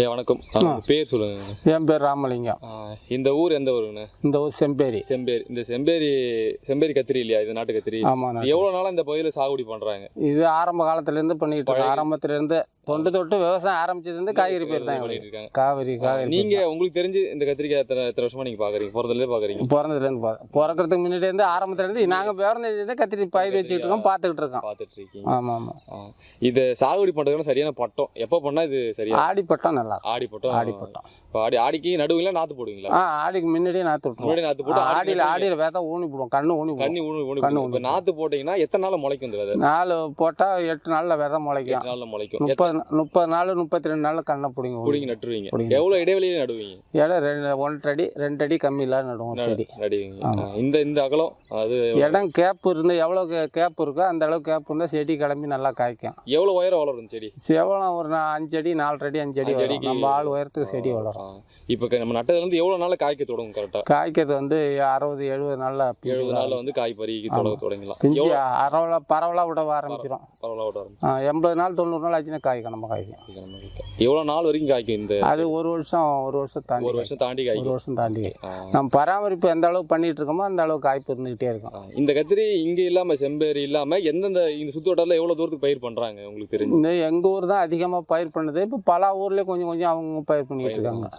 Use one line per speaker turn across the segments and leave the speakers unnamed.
ஏ வணக்கம். பேர் சொல்லுங்க.
என் பேர் ராமலிங்கம்.
இந்த ஊர் எந்த ஊருங்கண்ணே
இந்த ஊர் செம்பேரி.
செம்பேரி. இந்த செம்பேரி செம்பேரி கத்திரி இல்லையா? இது நாட்டு கத்திரி.
ஆமாண்ணா
எவ்வளவு நாளா இந்த பகுதியில சாகுபடி பண்றாங்க?
இது ஆரம்ப காலத்துலேருந்து பண்ணிட்டு இருக்கோம். ஆரம்பத்துலேருந்து தொண்டு தொட்டு விவசாயம் ஆரம்பிச்சதுலேருந்து காய்கறி பேர் தான்.
இருக்காங்க
காவிரி காவிரி
நீங்க உங்களுக்கு தெரிஞ்சு இந்த கத்திரிக்காய் எத்தனை எத்தனை வருஷமா நீங்க பாக்குறீங்க? பிறந்ததுல பாக்குறீங்க.
பிறந்ததுலேருந்து பா பிறக்கிறதுக்கு முன்னாடி இருந்து ஆரம்பத்துலேருந்து நாங்கள் பிறந்ததுலேருந்து கத்திரி பயிர் வச்சுக்கிட்டு இருக்கோம் பார்த்துக்கிட்டு இருக்கோம்.
பாத்துட்டு இருக்கீங்க.
ஆமாம் ஆமாம்
ஆ. இது சாகுபடி பண்றதுக்கு சரியான பட்டம். எப்ப பண்ணா இது சரியா?
ஆடி பட்டம் நல்லா
ஆடி பட்டம்?
ஆடி பட்டம்.
ஆடி ஆடிக்கு நடுவுல நாத்து போடுவீங்களா?
ஆ ஆடிக்கு முன்னாடியே நாற்று விட்டுருவோம்.
முன்னாடி நாத்து போட்டு
ஆடியில் ஆடியில் வேதா ஊனி போடுவோம் கண்ணு ஊனி
கண்ணி ஊனி ஊனி
கண்ணு
நாத்து போட்டீங்கன்னா எத்தனை நாள்ல முளைக்கும்
நாலு போட்டால் எட்டு நாளில் விதை முளைக்கும்.
நாள்ல முளைக்கும்.
முப்பது முப்பது நாள் முப்பத்தி ரெண்டு நாளில் கண்ணை பிடிங்க
புடிங்கி நட்டுருவீங்க. எவ்வளவு இடைவெளியில நடுவீங்க?
இடம் ரெண்டு ஒன்றரை அடி ரெண்டு அடி கம்மி இல்லாத நடுவோம் செடி.
இந்த இந்த அகலம் அது
இடம் கேப்பு இருந்து எவ்வளோ கேப் இருக்கோ அந்த அளவுக்கு கேப் இருந்தால் செடி கிளம்பி நல்லா காய்க்கும்.
எவ்வளவு உயரம் வளரும் செடி?
செவலம் ஒரு அஞ்சு அடி நாலரை அடி அஞ்சு அடி
அடிக்கு-
நம்ம ஆள் உயரத்துக்கு செடி வளரும்.
இப்ப நம்ம நட்டதுல இருந்து எவ்வளவு நாள்ல காய்க்க தொடங்கும் கரெக்டா
காய்க்கிறது வந்து அறுபது எழுபது நாளில்
எழுபது. நாள்ல வந்து காய் பறிக்க தொடங்க தொடங்கலாம்
பிஞ்சு அறவலா பரவலாக விட ஆரம்பிச்சிடும்
பரவலா விட ஆரம்பிச்சு
எண்பது நாள் தொண்ணூறு நாள் ஆச்சுன்னா காய்க்கும் காய்க்கும்.
எவ்வளவு நாள் வரைக்கும் காய்க்கும் இந்த
அது ஒரு வருஷம் ஒரு வருஷம் தாண்டி
ஒரு. வருஷம் தாண்டி
ஒரு
காய்க்கும்.
வருஷம் தாண்டி. நம்ம பராமரிப்பு எந்த அளவுக்கு பண்ணிட்டு இருக்கோமோ அந்த அளவுக்கு காய்ப்பு இருந்துகிட்டே இருக்கும்.
இந்த கத்திரி இங்க இல்லாம செம்பேரி இல்லாம எந்தெந்த இந்த சுத்து வட்டாரத்துல எவ்வளவு தூரத்துக்கு பயிர் பண்றாங்க? உங்களுக்கு தெரிஞ்சு.
இந்த எங்கள் ஊர் தான் அதிகமாக பயிர் பண்ணுது. இப்போ பல ஊர்லேயே கொஞ்சம் கொஞ்சம் அவங்க பயிர் பண்ணிட்டு இருக்காங்க.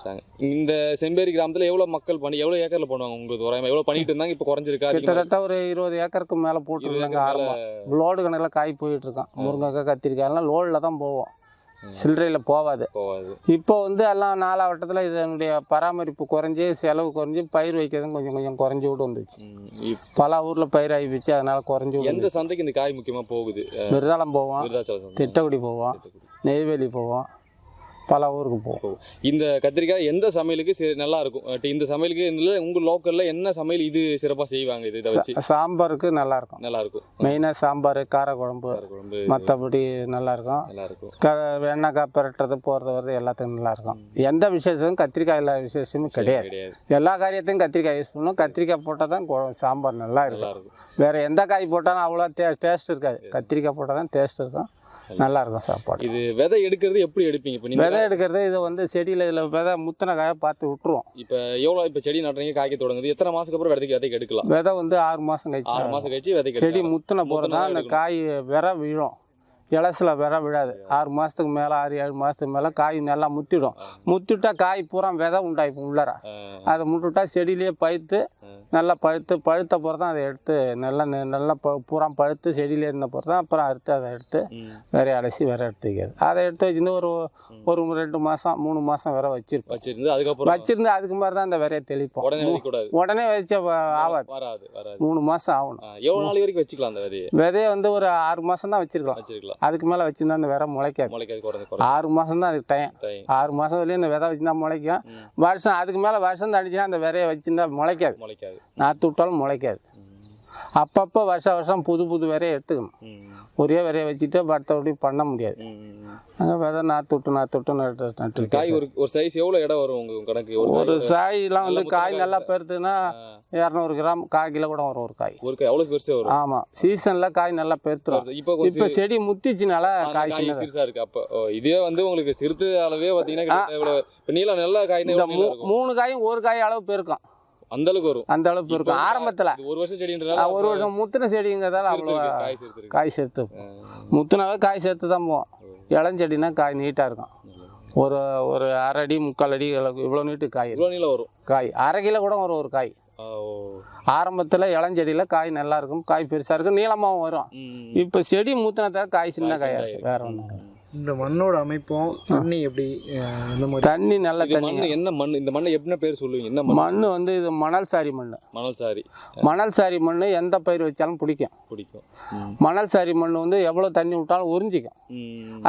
இந்த செம்பேரி கிராமத்துல எவ்வளவு மக்கள் பண்ணி எவ்வளவு ஏக்கர்ல பண்ணுவாங்க உங்களுக்கு தோராயமா எவ்வளவு பண்ணிட்டு இருந்தாங்க? இப்ப குறைஞ்சிருக்கா?
கிட்டத்தட்ட ஒரு இருபது ஏக்கருக்கு மேலே போட்டுருந்தாங்க
ஏக்கர்
ஆரம்பம். லோடு கணக்கில் காய் போயிட்டு இருக்கான். முருங்கைக்காய் கத்திரிக்காய் எல்லாம் லோடில் தான் போவோம். சில்லறையில் போகாது இப்போ வந்து எல்லாம் நாலாவட்டத்தில் இதனுடைய பராமரிப்பு குறைஞ்சி செலவு குறைஞ்சி பயிர் வைக்கிறதும் கொஞ்சம் கொஞ்சம் குறைஞ்சி விட்டு வந்துச்சு. பல ஊரில் பயிர் ஆகி போச்சு அதனால குறைஞ்சி விட்டு
எந்த சந்தைக்கு இந்த காய் முக்கியமா போகுது?
விருதாலம் போவோம். திட்டக்குடி போவோம் நெய்வேலி போவோம். பல ஊருக்கு போவோம்.
இந்த கத்திரிக்காய் எந்த சமையலுக்கு சி- நல்லா இருக்கும் இந்த சமையலுக்கு இதுல உங்க லோக்கல்ல என்ன சமையல் இது சிறப்பா செய்வாங்க இது இதை வச்சு?
சாம்பாருக்கு நல்லா இருக்கும்
நல்லா இருக்கும்
மெயினாக சாம்பார் காரக்குழம்பு
கார குழம்பு
மற்றபடி நல்லா இருக்கும்
நல்லா இருக்கும்
க வெண்ணெய்க்காய் பிரட்டுறது போகிறது வர்றது எல்லாத்துக்கும் நல்லா இருக்கும் எந்த விசேஷமும் கத்திரிக்காய் எல்லா விசேஷமும் கிடையாது. எல்லா காரியத்தையும் கத்திரிக்காய் யூஸ் பண்ணணும் கத்திரிக்காய் போட்டால் தான் சாம்பார் நல்லா இருக்கும் வேற எந்த காய் போட்டாலும் அவ்வளோ டே டேஸ்ட் இருக்காது. கத்திரிக்காய் போட்டால் தான் டேஸ்ட் இருக்கும். நல்லா இருக்கும் சாப்பாடு.
இது விதை எடுக்கிறது எப்படி எடுப்பீங்க? இப்போ
விதை எடுக்கிறது இதை வந்து செடியில் இதில் விதை முத்தின காயை பார்த்து விட்டுருவோம்
இப்ப எவ்வளவு இப்ப செடி நடுறீங்க காய்க்க தொடங்குது? எத்தனை மாசத்துக்கு அப்புறம் விதைக்கு விதைக்கு எடுக்கலாம்?
விதை வந்து ஆறு மாதம் கழிச்சு
ஆறு மாசம் கழிச்சு விதைக்கு
செடி. முத்தின போகிறது தான் அந்த காய் விர விழும். இலசில் விர விழாது. ஆறு மாதத்துக்கு மேலே ஆறு ஏழு மாதத்துக்கு மேலே காய் நல்லா முத்திடும். முத்திட்டா காய் பூரா விதை உண்டாயிப்போம் உள்ளார. அதை முட்டுட்டா செடியிலேயே பழுத்து நல்லா பழுத்து பழுத்த பிறகு தான் அதை எடுத்து நல்லா நல்லா பூரா பழுத்து செடியிலே இருந்த பிறகு தான் அப்புறம் அறுத்து அதை எடுத்து. வேற அலசி வேற எடுத்து வைக்கிறது அதை எடுத்து வச்சிருந்து ஒரு ஒரு ரெண்டு மாதம் மூணு மாதம் வேற வச்சிருப்போம்.
வச்சிருந்து அதுக்கப்புறம்
வச்சிருந்து அதுக்கு மாதிரி தான் அந்த விரையை தெளிப்போம்.
உடனே
உடனே வச்ச ஆகாது மூணு மாதம் ஆகணும்.
அஹ் எவ்வளவு நாள் வரைக்கும் வச்சுக்கலாம் அந்த விதையை?
விதையை வந்து ஒரு ஆறு மாதம் தான் வச்சிருக்கலாம்.
வச்சிருக்கலாம்.
அதுக்கு மேலே வச்சிருந்தா அந்த விரை முளைக்காது. ஆறு மாதம் தான் அதுக்கு டைம் ஆறு மாதம் வரையும் இந்த விதை வச்சிருந்தா முளைக்கும். வருஷம் அதுக்கு மேலே வருஷம் தடிச்சுன்னா அந்த விரையை வச்சிருந்தா முளைக்காது.
முளைக்காது.
நாற்று விட்டாலும் முளைக்காது. அப்பப்போ வருஷம் வருஷம் புது புது விரையை எடுத்துக்கணும். ஒரே விரையை வச்சுட்டு மற்றபடி பண்ண முடியாது. அங்கே விதை நாற்று விட்டு நாற்று விட்டு நட்டு நட்டு
காய் ஒரு ஒரு சைஸ் எவ்வளவு இடம் வரும் உங்க கணக்கு? ஒரு
சாயெல்லாம் வந்து காய் நல்லா பெருத்துன்னா இரநூறு கிராம் கால் கிலோ கூட வரும் ஒரு காய்.
ஒரு காய் அவ்வளவு பெருசா வரும்.
ஆமாம் சீசனில் காய் நல்லா பெருத்துரும்.
இப்போ
இப்போ செடி முத்திச்சுனால காய்
காய்
சின்னது.
சிறுசா இருக்கு. அப்போ இதே வந்து உங்களுக்கு சிறுத்து அளவே இவ்வளவு. இப்ப நீளம் நல்ல காய்னா
இந்த
இருக்கும்.
மூணு காயும் ஒரு காய் அளவு பெருக்கும்.
அந்த அளவுக்கு வரும்.
அந்த அளவு பெருக்கும்.
இப்போ
ஆரம்பத்தில்
ஒரு வருஷம் செடின்றதால
ஒரு வருஷம் முத்தின செடிங்கிறதால அவ்வளோ
காய்
காய் சேர்த்து முத்துனாவே காய் சேர்த்து தான் போவோம் இளஞ்செடினா காய் நீட்டாக இருக்கும். ஒரு ஒரு அரை அடி முக்கால் அடி அளவுக்கு இவ்வளோ நீட்டு காய். இருக்கும்.
இவ்வளவு நீளம் வரும்.
காய் அரை கிலோ கூட வரும் ஒரு காய். ஆரம்பத்தில் இளஞ்செடியில் காய் நல்லா இருக்கும். காய் பெருசாக இருக்கும். நீளமாகவும் வரும். இப்போ செடி முத்தினதால காய் சின்ன
காய்
காயாக வேற ஒன்றும்
இந்த மண்ணோட அமைப்பும் தண்ணி எப்படி இந்த மாதிரி?
தண்ணி நல்ல தண்ணி.
என்ன மண் இந்த மண்ணை என்ன பேர் சொல்லுவீங்க? என்ன மண்
வந்து இது மணல் சாரி மண்
மணல் சாரி
மணல் சாரி மண் எந்த பயிர் வச்சாலும் பிடிக்கும்.
பிடிக்கும்.
மணல் சாரி மண் வந்து எவ்வளோ தண்ணி விட்டாலும் உறிஞ்சிக்கும்.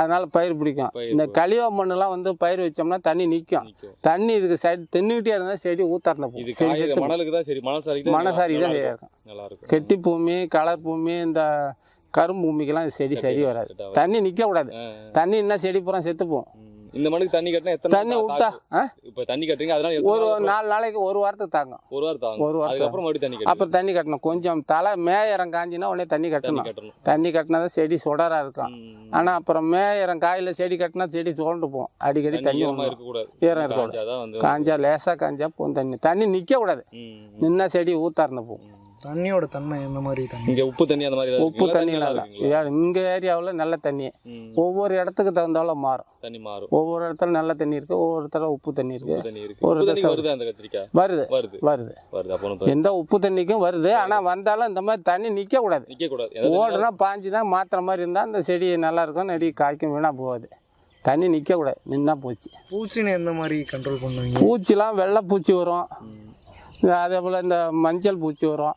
அதனால பயிர் பிடிக்கும். இந்த களிவா மண்ணுலாம் வந்து பயிர் வச்சோம்னா தண்ணி நிற்கும்
நிக்கும்.
தண்ணி இதுக்கு சைடு தின்னுக்கிட்டே இருந்தால் செடி ஊத்தாருந்த போகும்.
மணலுக்கு தான் சரி மணல் சாரிக்கு தான்
மணல் சாரி தான்
இருக்கும்.
இருக்கும்.
நல்லா இருக்கும்.
கெட்டி பூமி கலர் பூமி இந்த கரும்பு பூமிக்கெல்லாம் செடி சரி வராது. தண்ணி நிற்க கூடாது.
ஆ,
தண்ணி என்ன செடி பூரா செத்து போகும்.
இந்த மண்ணுக்கு தண்ணி கட்டினா எத்தனை
தண்ணி விட்டா?
இப்ப தண்ணி கட்டுறீங்க அதனால
ஒரு நாலு நாளைக்கு ஒரு வாரத்துக்கு தாங்கும்.
ஒரு வாரம்
ஒரு வாரத்துக்கு
மறுபடியும் தண்ணி
அப்புறம் தண்ணி கட்டணும். கொஞ்சம் தலை மேயரம் காஞ்சினா உடனே தண்ணி
தண்ணி
கட்டணும். தண்ணி கட்டினா தான் செடி சுடரா இருக்கும். ஆனால் அப்புறம் மேயரம் காயில் செடி கட்டினா செடி சுரண்டு போகும். அடிக்கடி
தண்ணி. இருக்கக்கூடாது
ஈரம் இருக்கக்கூடாது காஞ்சா லேசாக காஞ்சா போகும் தண்ணி தண்ணி நிற்க கூடாது.
ம்.
நின்னா செடி ஊத்தார்ந்து போகும்.
தண்ணியோட தன்மை எந்த மாதிரி தண்ணி?
இங்க உப்பு தண்ணி அந்த மாதிரி
உப்பு
இருக்குங்களா?
தண்ணி
நல்லா
நல்லா.
இருக்குங்களா?
இங்கே ஏரியாவில் நல்ல தண்ணி. ஒவ்வொரு இடத்துக்கு தகுந்தாலும் மாறும்.
தண்ணி மாறும்.
ஒவ்வொரு இடத்துல நல்ல தண்ணி இருக்கு ஒவ்வொரு இடத்துல உப்பு தண்ணி இருக்கு.
உப்பு தண்ணி இருக்கு.
ஒரு
வருது அந்த கத்திரிக்காய்?
வருது
வருது.
வருது.
வருது. அப்போ ஒண்ணும்
எந்த உப்பு தண்ணிக்கும் வருது ஆனால் வந்தாலும் இந்த மாதிரி தண்ணி நிற்க கூடாது.
நிக்க கூடாது. ஏதாவது
ஓடுனா பாஞ்சு தான் மாத்திர மாதிரி இருந்தால் அந்த செடி நல்லா இருக்கும் நெடி காய்க்கும் வீணாக போகாது. தண்ணி நிற்க கூடாது நின்னா போச்சு.
பூச்சின்னு எந்த மாதிரி கண்ட்ரோல் பண்ணுவீங்க?
பூச்சிலாம் வெள்ளை பூச்சி வரும். அதே போல் இந்த மஞ்சள் பூச்சி வரும்.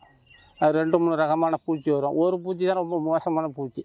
ரெண்டு மூணு ரகமான பூச்சி வரும். ஒரு பூச்சி தான் ரொம்ப மோசமான பூச்சி.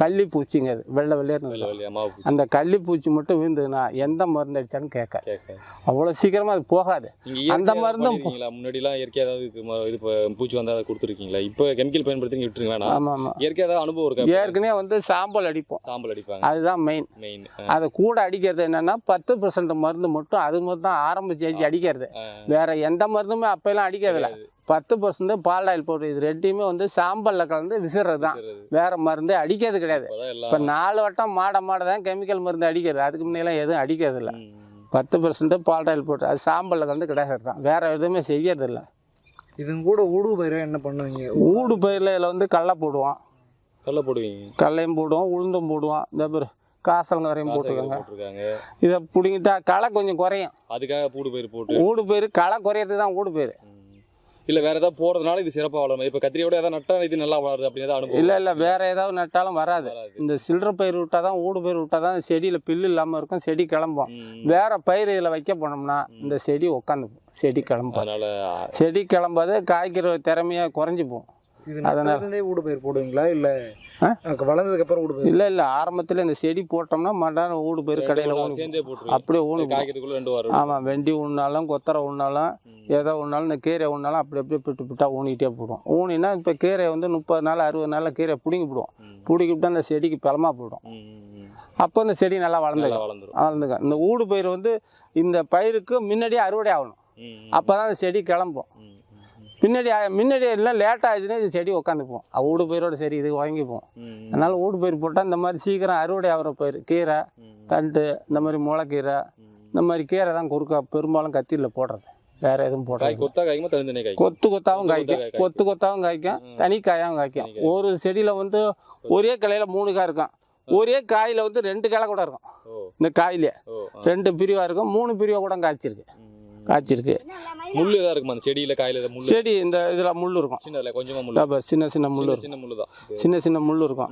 கள்ளி பூச்சிங்க அது. வெள்ளை வெள்ளையர்னு அந்த கள்ளி பூச்சி மட்டும் விழுந்ததுன்னா எந்த மருந்து அடித்தாலும் கேட்காது
கேட்க.
அவ்வளோ சீக்கிரமாக அது போகாது. அந்த மருந்தும்
மருந்தும் முன்னாடி எல்லாம் இயற்கை ஏதாவது பூச்சி வந்தா அதை கொடுத்துருக்கீங்களா? இப்போ கெமிக்கல் பயன்படுத்தி விட்டுருங்க வேணாம்
ஆமாம் ஆமாம்
இயற்கை ஏதாவது அனுபவம் இருக்கா?
ஏற்கனவே வந்து சாம்பல் அடிப்போம்.
சாம்பல் அடிப்பாங்க.
அதுதான் மெயின்
மெயின்
அதை கூட அடிக்கிறது என்னன்னா பத்து பர்சன்ட் மருந்து மட்டும் அது மட்டும் தான் ஆரம்ப ஸ்டேஜ் அடிக்கிறது. வேற எந்த மருந்துமே அப்பெல்லாம் அடிக்கிறதில்ல பத்து பர்சன்ட் பால் ஆயில் பவுடர் இது ரெண்டையுமே வந்து சாம்பல்ல கலந்து விசிறது தான். வேற மருந்து அடிக்கிறது கிடையாது. இப்போ நாலு வட்டம் மாட மாட தான் கெமிக்கல் மருந்து அடிக்கிறது. அதுக்கு முன்னெல்லாம் எதுவும் அடிக்கிறது இல்லை. பத்து பர்சன்ட் பால் ஆயில் பவுடர் அது சாம்பல்ல கலந்து கிடையாது தான். வேற எதுவுமே செய்யறது இல்லை.
இதுங்க கூட ஊடு பயிரை என்ன பண்ணுவீங்க?
ஊடு பயிரில் இதில் வந்து கடலை போடுவோம்.
கடலை போடுவீங்க?
கடலையும் போடுவோம் உளுந்தும் போடுவோம். இந்த பேர் காசலங்கரையும் போட்டுருக்காங்க
போட்டிருக்காங்க.
இதை பிடிங்கிட்டா களை கொஞ்சம் குறையும்.
அதுக்காக பூடு பயிர் போட்டு.
ஊடு பயிர் களை குறையிறது தான் ஊடு பயிர்.
இல்ல வேற ஏதாவது போடுறதுனால இது சிறப்பா வளரும். இப்ப கத்திரியோட ஏதாவது நட்டா இது நல்லா வளருது அப்படின்னு அனுபவம்.
இல்லை இல்லை வேற ஏதாவது நட்டாலும் வராது. இந்த சில்லற பயிர் விட்டால் தான் ஊடு பயிர் விட்டால் தான் செடியில் பில்லு இல்லாமல் இருக்கும் செடி கிளம்பும். வேற பயிர் இதில் வைக்க போனோம்னா இந்த செடி உட்காந்துக்கும் செடி கிளம்பும். செடி கிளம்பாது காய்க்கிற திறமையாக குறைஞ்சி போகும். அதனால-
ஊடு பயிர் போடுவீங்களா? இல்லை
ஆ?
வளர்ந்ததுக்கு அப்புறம் ஊடு பயிர்?
இல்லை இல்லை. ஆரம்பத்தில் இந்த செடி போட்டோம்னா மண்டான ஊடு பயிர் கடையில் அப்படியே ஊனு ஆமாம் வெண்டி உண்ணாலும் கொத்தரை உண்ணாலும் ஏதோ உண்ணாலும் இந்த கீரை அப்படி அப்படியே பிட்டு பிட்டா ஊனிக்கிட்டே போடுவோம். ஊனினா இப்போ கீரை வந்து முப்பது நாள் அறுபது நாளில் கீரை பிடுங்கி போடுவோம் பிடிக்கிட்டு அந்த செடிக்கு பலமாக போயிடும். அப்போ இந்த செடி நல்லா
வளர்ந்துரும்.
வளர்ந்துக்கும். இந்த ஊடு பயிர் வந்து இந்த பயிருக்கு முன்னாடியே அறுவடை ஆகணும். அப்போ தான் அந்த செடி கிளம்பும். பின்னாடி முன்னாடி எல்லாம் லேட் ஆச்சுன்னா இது செடி உட்காந்துப்போம் ஊடு பயிரோட சரி இது வாங்கிப்போம். அதனால ஊடு பயிர் போட்டால் இந்த மாதிரி சீக்கிரம் அறுவடை ஆகிற பயிர் கீரை. தண்டு இந்த மாதிரி முளைக்கீரை. இந்த மாதிரி கீரை தான் குறுக்கா பெரும்பாலும் கத்தியில் போடுறது. வேற எதுவும் போடுறது
கொத்தா
கொத்தாவும்
கொத்து
காய்க்கும்.
கொத்தா
கொத்து கொத்தாவும் காய்க்கும். தனி காயாவும் காய்க்கும். ஒரு செடியில் வந்து ஒரே கிளையில மூணு காய் இருக்கும். ஒரே காயில் வந்து ரெண்டு கிளை கூட இருக்கும். இந்த காயிலே. ரெண்டு பிரிவாக இருக்கும். மூணு பிரிவாக கூட காய்ச்சிருக்கு. காய்ச்சிருக்கு.
முள்ளு ஏதாவது இருக்குமா? அந்த செடியில காயில ஏதாவது முள்ளு?
செடி இந்த இதில் முள் இருக்கும்.
சின்னதுல கொஞ்சமா முள்ளு.
இதோ பாரு, சின்ன சின்ன முள்
சின்ன
இருக்கும்.
சின்ன முள்ளு தான்.
சின்ன சின்ன முள் இருக்கும்.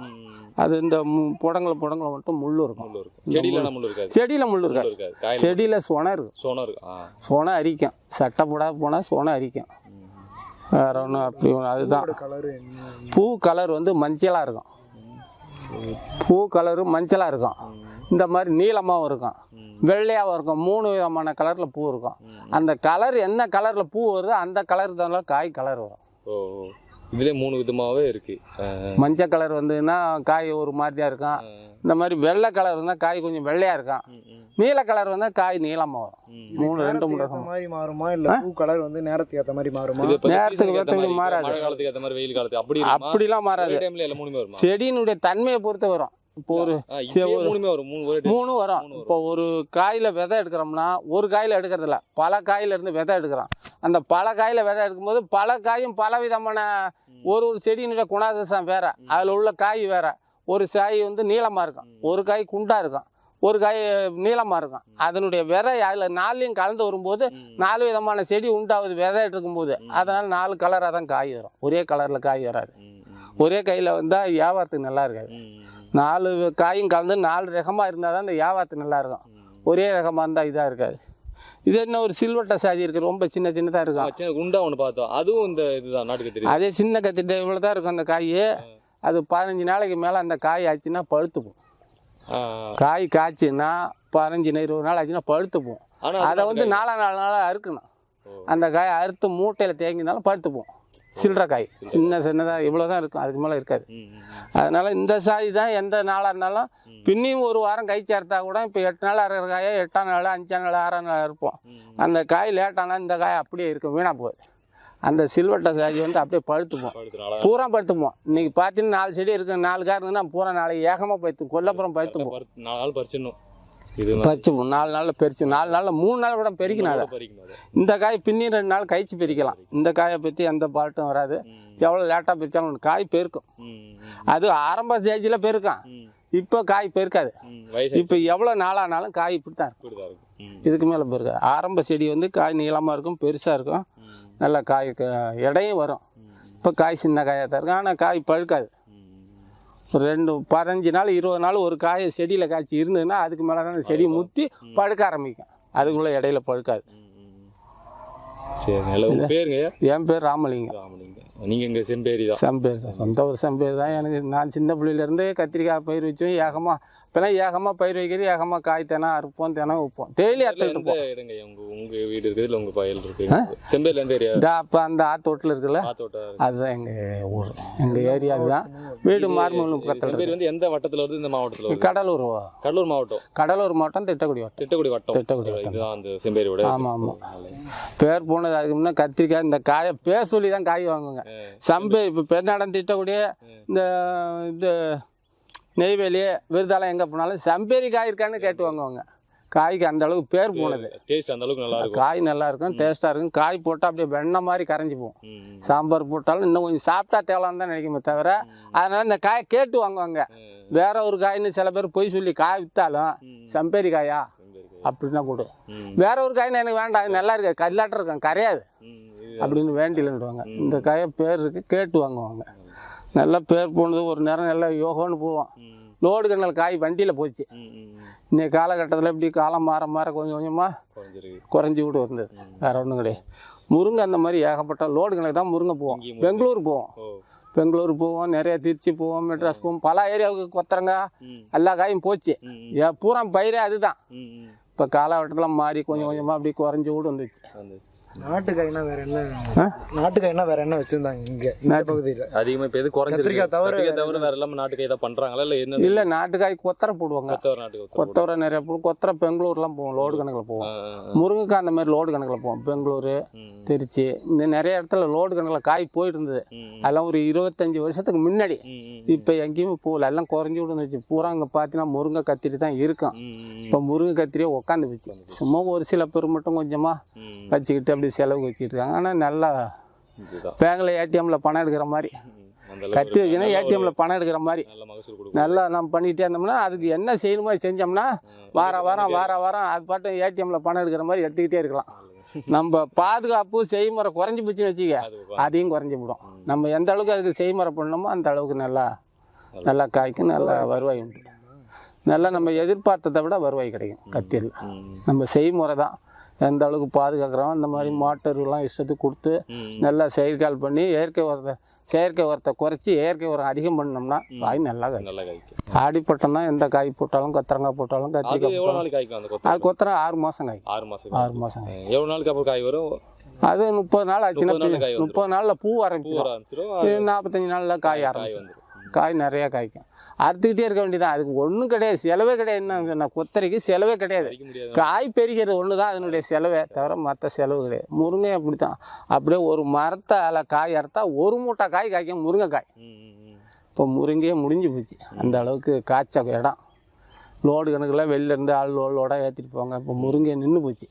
அது இந்த மு- புடங்கள புடங்கள மட்டும் முள் இருக்கும்.
முள்ளு இருக்கும். செடியில முள்ளு. இருக்காது?
செடியில் முள்
முள்ளு
இருக்காது. செடியில் சொனை இருக்கும்
சோனம் இருக்கு. ஆ.
சொனை அரிக்கும். சட்டை போடாத போனால் சொனை அரிக்கும். வேற ஒன்றும் அப்படி அதுதான். பூ கலர் வந்து மஞ்சளாக இருக்கும். பூ கலரு மஞ்சளாக இருக்கும் இந்த மாதிரி நீளமாகவும் இருக்கும். வெள்ளையாகவும் இருக்கும் மூணு விதமான கலரில் பூ இருக்கும். அந்த கலர் என்ன கலரில் பூ வருதோ அந்த கலர் தான் காய் கலர் வரும்.
இதுலயே மூணு விதமாவே இருக்கு ஆ.
மஞ்சள் கலர் வந்ததுன்னா காய் ஒரு மாதிரியாக இருக்கும். இந்த மாதிரி வெள்ளை கலர் இருந்தால் காய் கொஞ்சம் வெள்ளையாக இருக்கும். நீல கலர் வந்தால் காய் நீளமாக வரும். மூணு ரெண்டு மூணு ரகம்
மாதிரி மாறுமா? இல்ல பூ கலர் வந்து நேரத்துக்கு ஏத்த மாதிரி மாறுமா?
நேரத்துக்கு
மாதிரி,
மாறாது.
காலத்துக்கு ஏத்த மாதிரி வெயில் காலத்துக்கு அப்படி?
அப்படிலாம் மாறாது.
ஒரே டைம்ல எல்லா மூணுமே வருமா?
செடியினுடைய தன்மையை பொறுத்து வரும். இப்போ ஒரு
மூணு
வரும். இப்போ ஒரு காயில் விதை எடுக்கிறோம்னா ஒரு காயில் எடுக்கிறதில்ல பல காயில இருந்து விதை எடுக்கிறோம் அந்த பல காயில் விதை எடுக்கும்போது பல காயும் பல விதமான ஒரு ஒரு செடியினுடைய குணாதிசம் வேற. அதில் உள்ள காய் வேற. ஒரு காய் வந்து நீளமாக இருக்கும் ஒரு காய் குண்டா இருக்கும் ஒரு காய் நீளமாக இருக்கும் அதனுடைய விதை அதில் நாலுலையும் கலந்து வரும்போது. நாலு விதமான செடி உண்டாகுது விதை எடுக்கும்போது அதனால் நாலு கலராக தான் காய் வரும். ஒரே கலரில் காய் வராது. ஒரே கையில் வந்தால் வியாபாரத்துக்கு நல்லா இருக்காது. நாலு காயும் கலந்து நாலு ரகமாக இருந்தால் தான் இந்த வியாபாரத்துக்கு நல்லா இருக்கும். ஒரே ரகமாக இருந்தால் இதாக இருக்காது. இது என்ன ஒரு சில்வட்ட சாதி இருக்குது ரொம்ப சின்ன சின்னதாக இருக்கும்.
சின்ன குண்டா ஒண்ணு பார்த்தோம். அதுவும் இந்த இதுதான். நாட்டுக்கு
அதே சின்ன கத்திட்ட இவ்வளோ தான் இருக்கும் அந்த காய். அது பதினஞ்சு நாளைக்கு மேலே அந்த காய் ஆச்சுன்னா பழுத்து போகும் காய் காய்ச்சுன்னா பதினஞ்சு இருபது நாள் ஆச்சுன்னா பழுத்து போகும்
ஆனா
அதை வந்து நாலா நாலு நாளாக அறுக்கணும். அந்த காயை அறுத்து மூட்டையில் தேங்கினாலும் பழுத்து போகும் சில்லற காய். சின்ன சின்னதாக இவ்வளோ தான் இருக்கும். அதுக்கு மேலே இருக்காது. அதனால இந்த சாதி தான் எந்த நாளாக இருந்தாலும். பின்னியும் ஒரு வாரம் கை சேர்த்தா கூட இப்போ எட்டு நாள் அறுக்கிற காயை எட்டாம் நாள் அஞ்சாம் நாள் ஆறாம் நாள் இருப்போம். அந்த காய் லேட்டானா இந்த காய் அப்படியே இருக்கும். வீணாக போகுது. அந்த சில்வட்டை சாதி வந்து அப்படியே பழுத்துப்போம் பூரா பழுத்துப்போம் இன்னைக்கு பார்த்தீங்கன்னா நாலு செடி இருக்கு. நாலு காய் இருந்ததுன்னா பூரா நாளைக்கு ஏகமாக பழுத்து கொல்லப்புறம் பழுத்துப்போம்
நாலு நாள் பறிச்சிடணும்.
பறிச்சுப்போம் நாலு நாளில் பெருச்சு நாலு நாளில் மூணு நாள் அதை.
பறிக்கணும் அதை.
இந்த காய் பின்னி ரெண்டு நாள் கழிச்சு பிரிக்கலாம் இந்த காயை பற்றி எந்த பால்ட்டும் வராது. எவ்வளோ லேட்டாக பிரித்தாலும் ஒன்று காய் பெருக்கும். அது ஆரம்ப ஸ்டேஜில் பெருக்கும் இப்போ காய் பெருக்காது. இப்போ எவ்வளோ நாளானாலும் காய் இப்படி தான் இருக்கும். இதுக்கு மேலே பெருக்காது. ஆரம்ப செடி வந்து காய் நீளமாக இருக்கும் பெருசாக இருக்கும். நல்லா காய் எடையும் வரும். இப்போ காய் சின்ன காயாக தான் இருக்கும் ஆனால் காய் பழுக்காது. ஒரு ரெண்டு பதினஞ்சு நாள் இருபது நாள் ஒரு காய் செடியில் காய்ச்சி இருந்ததுன்னா அதுக்கு மேலே தான் அந்த செடி முத்தி பழுக்க ஆரம்பிக்கும். அதுக்குள்ளே இடையில பழுக்காது. என் பேர் ராமலிங்கம்.
ராமலிங்க நீங்க எங்க செம்பேரி தான்?
செம்பேர் தான். சொந்த ஒரு செம்பேர் தான். எனக்கு நான் சின்ன பிள்ளையிலேருந்தே கத்திரிக்காய் பயிர் வச்சோம் ஏகமாக இப்போலாம் ஏகமாக பயிர் வைக்கிறது ஏகமாக காய் தினம் அறுப்போம் தினம் வைப்போம் டெய்லி அறுத்துட்டு இருப்போம்.
இடங்க உங்க உங்க வீடு இருக்குது இல்ல உங்க பயல் இருக்கு. செம்பேர்ல எந்த ஏரியா?
அப்போ அந்த ஆத்தோட்டில் இருக்குல்ல? அதுதான் எங்கள் ஊர். எங்கள் ஏரியா அதுதான். வீடு மார்மூலம் பக்கத்தில்
செம்பேர் வந்து எந்த வட்டத்துல வருது இந்த மாவட்டத்துல
கடலூர்.
கடலூர் மாவட்டம்.
கடலூர் மாவட்டம் திட்டக்குடி வட்டம்.
திட்டக்குடி வட்டம்.
திட்டக்குடி
இதுதான் அந்த செம்பேரியோட
ஆமாம் ஆமாம் பேர் போனது அதுக்கு முன்னே கத்திரிக்காய் இந்த காயை பேர் சொல்லி தான் காய் வாங்குங்க சம்பே இப்போ பெருநாடன் திட்டக்கூடிய இந்த இது நெய்வேலி விருதாலம் எங்கே போனாலும் சம்பேரி காய் இருக்கான்னு கேட்டு வாங்குவாங்க. காய்க்கு அந்த அளவுக்கு பேர் போனது.
டேஸ்ட் அந்த அளவுக்கு நல்லா இருக்கும்.
காய் நல்லா இருக்கும் டேஸ்ட்டாக இருக்கும். காய் போட்டால் அப்படியே வெண்ணெய் மாதிரி கரைஞ்சி போகும். சாம்பார் போட்டாலும் இன்னும் கொஞ்சம் சாப்பிட்டா தேவலாம் தான் நினைக்குமே தவிர அதனால இந்த காயை கேட்டு வாங்குவாங்க. வேற ஒரு காயின்னு சில பேர் பொய் சொல்லி காய் விற்றாலும். சம்பேரி காயா. அப்படின்னு தான் கொடு வேற ஒரு காயின்னு எனக்கு வேண்டாம் இது நல்லா இருக்கு கல்லாட்டம் இருக்கும் கரையாது. அப்படின்னு வேண்டிலன்னுடுவாங்க. இந்த காயை பேர் இருக்கு கேட்டு வாங்குவாங்க. நல்லா பேர் போனது ஒரு நேரம் நல்லா யோகோன்னு போவோம். லோடு கண்ணல் காய் வண்டியில் போச்சு. இன்னைக்கு காலகட்டத்தில் இப்படி காலம் மாற மாற கொஞ்சம் கொஞ்சமாக குறைஞ்சி விட்டு வந்தது. வேற ஒன்றும் கிடையாது. முருங்கை அந்த மாதிரி ஏகப்பட்ட லோடு கணக்கு தான் முருங்கை போவோம். பெங்களூர் போவோம். பெங்களூர் போவோம் நிறைய திருச்சி போவோம் மெட்ராஸ் போவோம். பல ஏரியாவுக்கு கொத்தரங்க
ம்,
எல்லா காயும் போச்சு. பூரா பயிரே அதுதான். இப்போ காலகட்டத்தில் மாறி கொஞ்சம் கொஞ்சமாக அப்படி குறைஞ்சி விட்டு வந்துச்சு.
நாட்டுக்காய்னா வேற என்ன? நாட்டுக்காய்னா வேற என்ன வச்சிருந்தாங்க இங்க? இந்த பகுதியில.
அதிகமா இப்ப எது குறைஞ்சிருக்கு
தவிர
தவிர வேற எல்லாமே நாட்டுக்காய் தான் பண்றாங்களா இல்ல என்ன
இல்லை நாட்டுக்காய் கொத்தரை போடுவாங்க.
கொத்தவர நாட்டுக்கு
கொத்தவரை நிறைய கொத்தரை பெங்களூர்லாம் போவோம் லோடு கணக்கில் போவோம். முருங்கைக்காய் அந்த மாதிரி லோடு கணக்கில் போவோம். பெங்களூர் திருச்சி இந்த நிறைய இடத்துல லோடு கணக்கில் காய் போயிட்டு இருந்தது அதெல்லாம் ஒரு இருபத்தஞ்சி வருஷத்துக்கு முன்னாடி. இப்போ எங்கேயுமே போகல. எல்லாம் குறைஞ்சி விட்டு இருந்துச்சு பூரா இங்கே பார்த்தீங்கன்னா முருங்கை கத்திரி தான் இருக்கும். இப்போ முருங்கை கத்திரியே உட்காந்து போச்சு. சும்மா ஒரு சில பேர் மட்டும் கொஞ்சமாக வச்சுக்கிட்டு அப்படி செலவுக்கு வச்சுட்டு இருக்காங்க ஆனால் நல்லா பேங்கில் ஏடிஎம்மில் பணம் எடுக்கிற மாதிரி. கத்தி வச்சுன்னா ஏடிஎம்மில் பணம் எடுக்கிற மாதிரி.
நல்ல
நம்ம பண்ணிகிட்டே இருந்தோம்னா அதுக்கு என்ன செய்யணுமோ செஞ்சோம்னா வார வாரம் வார வாரம் அது பாட்டு ஏடிஎம்மில் பணம் எடுக்கிற மாதிரி எடுத்துக்கிட்டே இருக்கலாம். நம்ம பாதுகாப்பு செய்முறை குறைஞ்சி போச்சுன்னு வச்சுக்க
அது
அதையும் குறைஞ்சி விடும் நம்ம எந்த அளவுக்கு அதுக்கு செய்முறை பண்ணணுமோ அந்த அளவுக்கு நல்லா நல்லா காய்க்கும் நல்லா வருவாய் உண்டு. நல்லா நம்ம எதிர்பார்த்ததை விட வருவாய் கிடைக்கும் கத்தியில் நம்ம செய்முறை தான். எந்த அளவுக்கு பாதுகாக்கிறோம் இந்த மாதிரி மோட்டர்லாம் இஷ்டத்துக்கு கொடுத்து நல்லா செயற்கால் பண்ணி இயற்கை உரத்தை செயற்கை உரத்தை குறைச்சி இயற்கை உரம் அதிகம் பண்ணோம்னா காய் நல்லா காய்
நல்லா காய்க்கும்.
ஆடிப்பட்டம் தான் எந்த காய் போட்டாலும் கொத்தரங்காய் போட்டாலும் கத்திரிக்காய் போட்டாலும். அது கொத்தரம் ஆறு மாதம் காய்
ஆறு மாசம்
ஆறு மாதம் காய்
எவ்வளவு நாளுக்கு அப்புறம் காய் வரும்?
அது முப்பது நாள் ஆச்சுன்னா
முப்பது நாள்ல
பூ ஆரம்பிச்சிடும் நாற்பத்தஞ்சு நாளில் காய் ஆரம்பிச்சிடும் காய் நிறையா காய்க்கும். அறுத்துக்கிட்டே இருக்க வேண்டியதான் அதுக்கு ஒன்றும் கிடையாது. செலவே கிடையாது. என்ன கொத்தரைக்கு செலவே கிடையாது. காய் பெருகிறது ஒன்று தான் அதனுடைய செலவே தவிர மற்ற செலவு கிடையாது. முருங்கை அப்படி தான் அப்படியே ஒரு மரத்தால் காய் அறுத்தா ஒரு மூட்டை காய் காய்க்கும். முருங்கைக்காய். இப்போ முருங்கையே முடிஞ்சு போச்சு. அந்த அளவுக்கு காய்ச்ச இடம். லோடு கணக்கில் வெளில இருந்து ஆள் லோடோட ஏற்றிட்டு போவாங்க இப்போ முருங்கை நின்று போச்சு.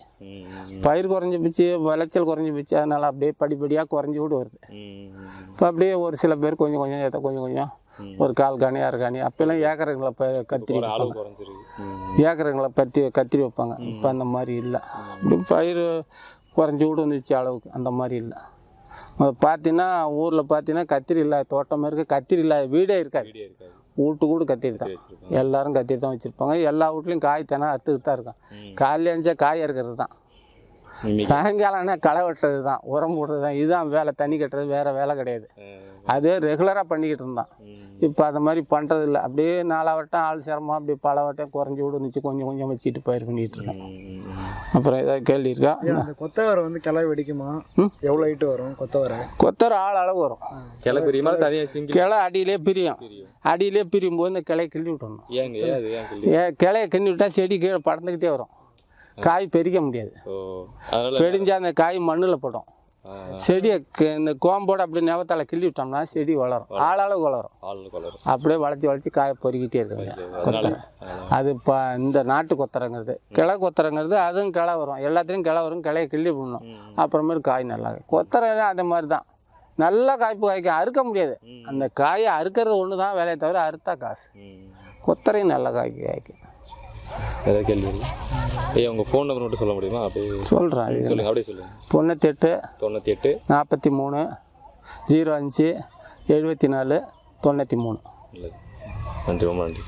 பயிர் குறைஞ்சி போச்சு. விளைச்சல் குறைஞ்சி போச்சு. அதனால் அப்படியே படிப்படியாக குறைஞ்சி விட்டு வருது. இப்போ அப்படியே ஒரு சில பேர் கொஞ்சம் கொஞ்சம் ஏற்ற கொஞ்சம் கொஞ்சம். ஒரு கால் காணி அரை காணி அப்போல்லாம் ஏக்கருங்களை ப கத்திரி ஏக்கருங்களை பற்றி கத்திரி வைப்பாங்க. இப்போ அந்த மாதிரி இல்லை. இப்படி பயிர் குறைஞ்சி விட்டு வந்துச்சு அளவுக்கு. அந்த மாதிரி இல்லை. அது பார்த்தீங்கன்னா ஊரில் பார்த்தீங்கன்னா கத்திரி இல்லாத தோட்டம் இருக்குது கத்திரி இல்லாத வீடே இருக்காது. வீட்டு கூட கத்திரி தான். எல்லாரும் கத்திரி தான் வச்சுருப்பாங்க. எல்லா வீட்லேயும் காய் தானே அறுத்துக்கிட்டு தான் இருக்கும். காலையில் எழுந்தா காய் அறுக்கிறது தான்.
இன்னைக்கு.
சாயங்காலம் ஆனால் களை வெட்டுறது தான் உரம் போடுறது தான் இதுதான் வேலை. தண்ணி கட்டுறது வேறு வேலை கிடையாது. அது ரெகுலராக பண்ணிக்கிட்டு இருந்தான். இப்போ அது மாதிரி பண்ணுறது இல்லை அப்படியே நாலாவட்டம் ஆள் சிரமம் அப்படியே பல வட்டம் குறைஞ்சி விடுந்துச்சு கொஞ்சம் கொஞ்சம் வச்சுட்டு பயிர் பண்ணிட்டு இருக்கேன். அப்புறம் ஏதாவது கேள்வி இருக்கா?
கொத்தவரை வந்து கிளை வெடிக்குமா. எவ்வளோ ஹைட்டு வரும் கொத்தவரை?
கொத்தர ஆள் அளவு வரும்
கிளை பெரியமா? தனியாக
கிளை அடியிலே பிரியும். அடியிலே பிரியும் போது இந்த கிளையை கிள்ளி விட்டணும்
ஏங்க ஏன் அது ஏன் கிள்ளி?
ஏ கிளையை கிள்ளி விட்டா செடி கீழே பறந்துக்கிட்டே வரும். காய் பெரிக்க முடியாது. பெரிஞ்சா அந்த காய் மண்ணில் படும். செடியை இந்த கோம்போட அப்படியே நெவத்தால கிள்ளி விட்டோம்னா செடி வளரும். ஆளளவு வளரும். அப்படியே வளைச்சி வளைச்சி காயை பொறுக்கிட்டே இருக்குங்க. கொத்தரை. அது இப்போ இந்த நாட்டு கொத்தரைங்கிறது. கிளை கொத்தரைங்கிறது அதுவும் கிளை வரும். எல்லாத்துலேயும் கிளை வரும். கிளையை கிள்ளி விடணும்.
ம்,
அப்புறமேல் காய் நல்லா கொத்தரை அந்த மாதிரி தான் நல்ல காய்ப்பு காய்க்கும் அறுக்க முடியாது. அந்த காயை அறுக்கிறது ஒன்று தான் வேலையை தவிர அறுத்தா காசு. கொத்தரையும் நல்ல காய்க்கு காய்க்கும்
ஏதாவது கேள்வி ஐயா உங்கள் ஃபோன் நம்பர் மட்டும் சொல்ல முடியுமா? அப்படியே
சொல்கிறேன் இது
சொல்லுங்க அப்படியே சொல்லுங்க.
தொண்ணூத்தெட்டு
தொண்ணூற்றி
நாற்பத்தி மூணு ஜீரோ அஞ்சு எழுபத்தி நாலு தொண்ணூற்றி மூணு
நல்லது. நன்றி ரொம்ப நன்றி.